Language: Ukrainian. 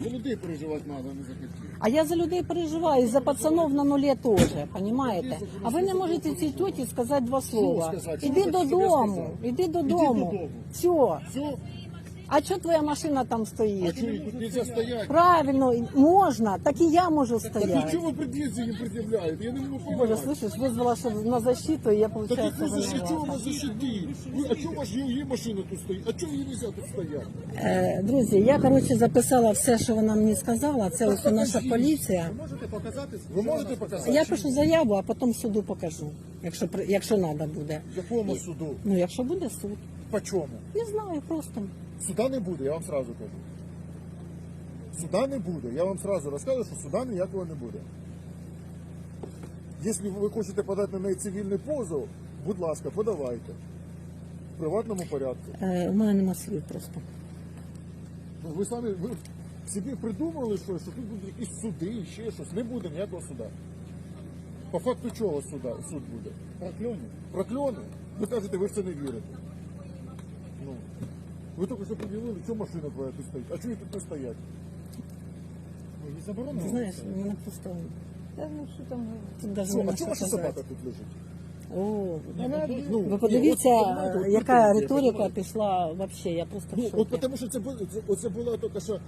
За людей переживати треба, не за котів. А я за людей переживаю, і за пацанов на нулі теж, розумієте? А ви не можете цій тьоті сказати два слова. сказати? Що Іди ви додому, іди додому. Все. Все, А що твоя машина там а стоїть? чого їх тут нельзя стояти? Правильно, можна, так і я можу Так ну стояти. чого ви претензії їм пред'являєте? Я не можу Боже, понимати. слышишь, вызвала чтобы на защиту, и я, Так получается, ви за чого виновата. вас защитить? Ви, а чого ваш її машина тут стоїть? А чого її нельзя тут стояти? Е, Друзі, я, коротше, записала все, що вона мені сказала. Це ось наша поліція. Можете показати? Ви можете показати? Я пишу заяву, а потім суду покажу, якщо, при- якщо треба буде. Якому суду? Ну, якщо буде суд. По чому? Не знаю, просто. Суда не буде, я вам сразу кажу. Суда не буде. Я вам сразу розказую, що суда ніякого не буде. Якщо ви хочете подати на неї цивільний позов, будь ласка, подавайте. В приватному порядку. Е, у мене нема слів просто. Ну, ви самі ви собі придумали, що, що тут будуть якісь суди, ще щось. Не буде ніякого суда. По факту чого суда, суд буде? Прокльоні. Прокльони? Ви кажете, ви в це не вірите. Ну. Ви тільки що что що машина твоя тут стоїть. А что її тут не стоять? Ви не заборонили? Знаешь, не на пустом. Да, ну що там тут даже Що, нема а що чого ваша казати. собака тут лежить? О, Ну, ви ні, подивіться, от, понимаєте, от яка риторика пішла вообще. Я просто в Ну, шокі. от тому що це, було- це, оце була тільки що